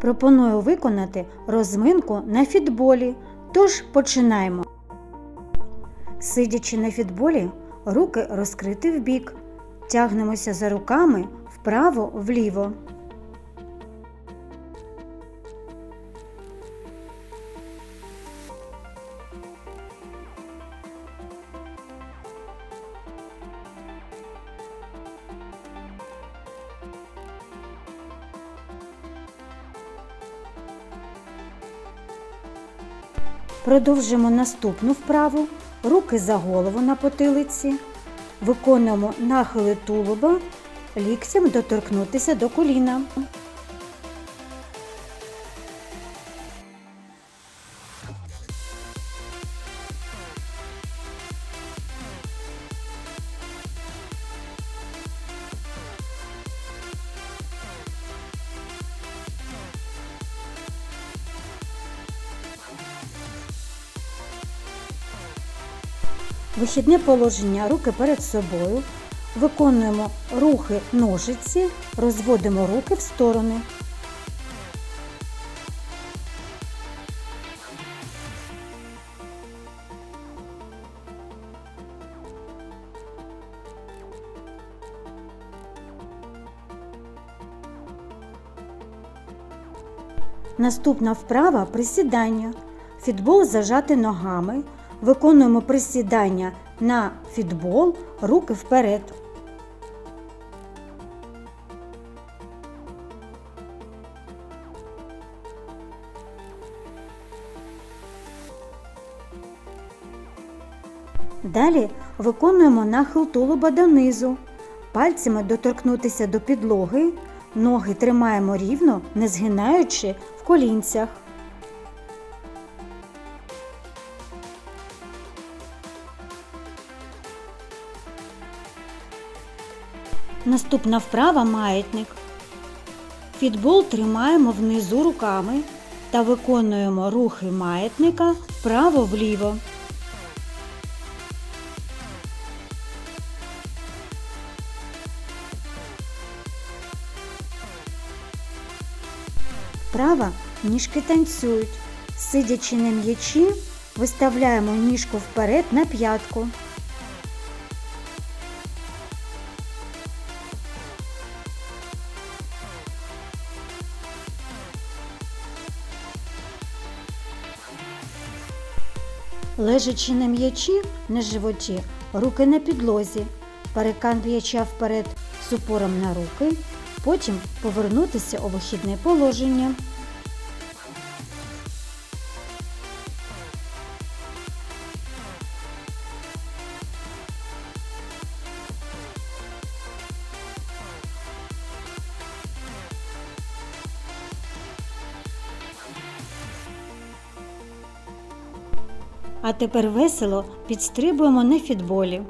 Пропоную виконати розминку на фітболі. Тож починаємо. Сидячи на фітболі, руки розкриті вбік. Тягнемося за руками вправо-вліво. Продовжимо наступну вправу. Руки за голову на потилиці. Виконуємо нахили тулуба, ліктям доторкнутися до коліна. Вихідне положення руки перед собою. Виконуємо рухи ножиці, розводимо руки в сторони. Наступна вправа присідання. Фітбол зажати ногами. Виконуємо присідання на фітбол, руки вперед. Далі виконуємо нахил тулуба донизу. Пальцями доторкнутися до підлоги. Ноги тримаємо рівно, не згинаючи в колінцях. Наступна вправа маятник. Фітбол тримаємо внизу руками та виконуємо рухи маятника вправо-вліво. Вправа ніжки танцюють. Сидячи на м'ячі, виставляємо ніжку вперед на п'ятку. Лежачи на м'ячі на животі, руки на підлозі, перекан м'яча вперед з упором на руки, потім повернутися у вихідне положення. А тепер весело підстрибуємо на фітболі.